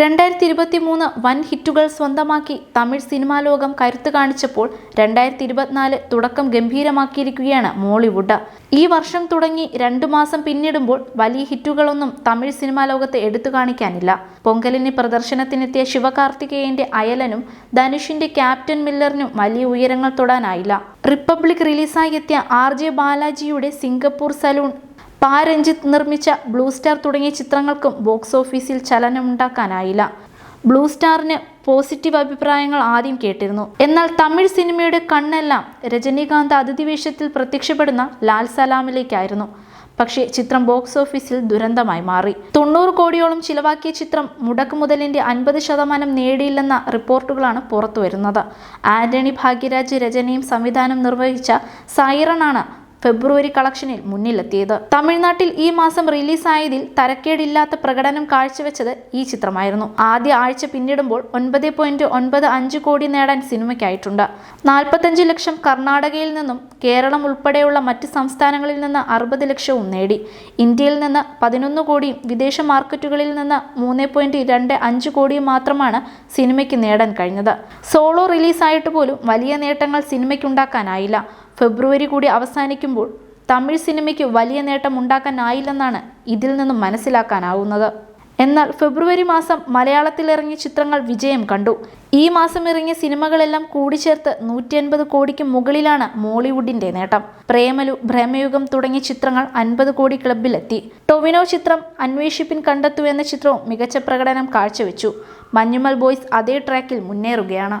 രണ്ടായിരത്തി ഇരുപത്തി മൂന്ന് വൻ ഹിറ്റുകൾ സ്വന്തമാക്കി തമിഴ് സിനിമാ ലോകം കരുത്ത് കാണിച്ചപ്പോൾ രണ്ടായിരത്തി ഇരുപത്തിനാല് തുടക്കം ഗംഭീരമാക്കിയിരിക്കുകയാണ് മോളിവുഡ്. ഈ വർഷം തുടങ്ങി രണ്ടു മാസം പിന്നിടുമ്പോൾ വലിയ ഹിറ്റുകളൊന്നും തമിഴ് സിനിമാ ലോകത്ത് എടുത്തു കാണിക്കാനില്ല. പൊങ്കലിന് പ്രദർശനത്തിനെത്തിയ ശിവകാർത്തികേയന്റെ അയലനും ധനുഷിന്റെ ക്യാപ്റ്റൻ മില്ലറിനും വലിയ ഉയരങ്ങൾ തൊടാനായില്ല. റിപ്പബ്ലിക് റിലീസായി എത്തിയ ആർ ജെ ബാലാജിയുടെ സിംഗപ്പൂർ സലൂൺ പാ രഞ്ജിത്ത് നിർമ്മിച്ച ബ്ലൂ സ്റ്റാർ തുടങ്ങിയ ചിത്രങ്ങൾക്കും ബോക്സ് ഓഫീസിൽ ചലനമുണ്ടാക്കാനായില്ല. ബ്ലൂ സ്റ്റാറിന് പോസിറ്റീവ് അഭിപ്രായങ്ങൾ ആദ്യം കേട്ടിരുന്നു. എന്നാൽ തമിഴ് സിനിമയുടെ കണ്ണെല്ലാം രജനീകാന്ത് അതിഥി വേഷത്തിൽ പ്രത്യക്ഷപ്പെടുന്ന ലാൽ സലാമിലേക്കായിരുന്നു. പക്ഷേ ചിത്രം ബോക്സ് ഓഫീസിൽ ദുരന്തമായി മാറി. തൊണ്ണൂറ് കോടിയോളം ചിലവാക്കിയ ചിത്രം മുടക്ക് മുതലിന്റെ അൻപത് ശതമാനം നേടിയില്ലെന്ന റിപ്പോർട്ടുകളാണ് പുറത്തുവരുന്നത്. ആന്റണി ഭാഗ്യരാജ് രചനയും സംവിധാനം നിർവഹിച്ച സൈറണാണ് ഫെബ്രുവരി കളക്ഷനിൽ മുന്നിലെത്തിയത്. തമിഴ്നാട്ടിൽ ഈ മാസം റിലീസായതിൽ തരക്കേടില്ലാത്ത പ്രകടനം കാഴ്ചവെച്ചത് ഈ ചിത്രമായിരുന്നു. ആദ്യ ആഴ്ച പിന്നിടുമ്പോൾ ഒൻപത് പോയിന്റ് ഒൻപത് അഞ്ച് കോടി നേടാൻ സിനിമയ്ക്കായിട്ടുണ്ട്. നാൽപ്പത്തഞ്ച് ലക്ഷം കർണാടകയിൽ നിന്നും കേരളം ഉൾപ്പെടെയുള്ള മറ്റ് സംസ്ഥാനങ്ങളിൽ നിന്ന് അറുപത് ലക്ഷവും നേടി. ഇന്ത്യയിൽ നിന്ന് പതിനൊന്ന് കോടിയും വിദേശ മാർക്കറ്റുകളിൽ നിന്ന് മൂന്ന് പോയിന്റ് രണ്ട് അഞ്ച് കോടിയും മാത്രമാണ് സിനിമയ്ക്ക് നേടാൻ കഴിഞ്ഞത്. സോളോ റിലീസായിട്ട് പോലും വലിയ നേട്ടങ്ങൾ സിനിമയ്ക്കുണ്ടാക്കാനായില്ല. ഫെബ്രുവരി കൂടി അവസാനിക്കുമ്പോൾ തമിഴ് സിനിമയ്ക്ക് വലിയ നേട്ടം ഉണ്ടാക്കാനായില്ലെന്നാണ് ഇതിൽ നിന്നും മനസ്സിലാക്കാനാവുന്നത്. എന്നാൽ ഫെബ്രുവരി മാസം മലയാളത്തിൽ ഇറങ്ങിയ ചിത്രങ്ങൾ വിജയം കണ്ടു. ഈ മാസം ഇറങ്ങിയ സിനിമകളെല്ലാം കൂടിച്ചേർത്ത് നൂറ്റി അൻപത് കോടിക്ക് മുകളിലാണ് മോളിവുഡിന്റെ നേട്ടം. പ്രേമലു ഭ്രമയുഗം തുടങ്ങിയ ചിത്രങ്ങൾ അൻപത് കോടി ക്ലബിലെത്തി ടൊവിനോ ചിത്രം അന്വേഷിപ്പിൻ കണ്ടെത്തു എന്ന ചിത്രവും മികച്ച പ്രകടനം കാഴ്ചവെച്ചു. മഞ്ഞുമൽ ബോയ്സ് അതേ ട്രാക്കിൽ മുന്നേറുകയാണ്.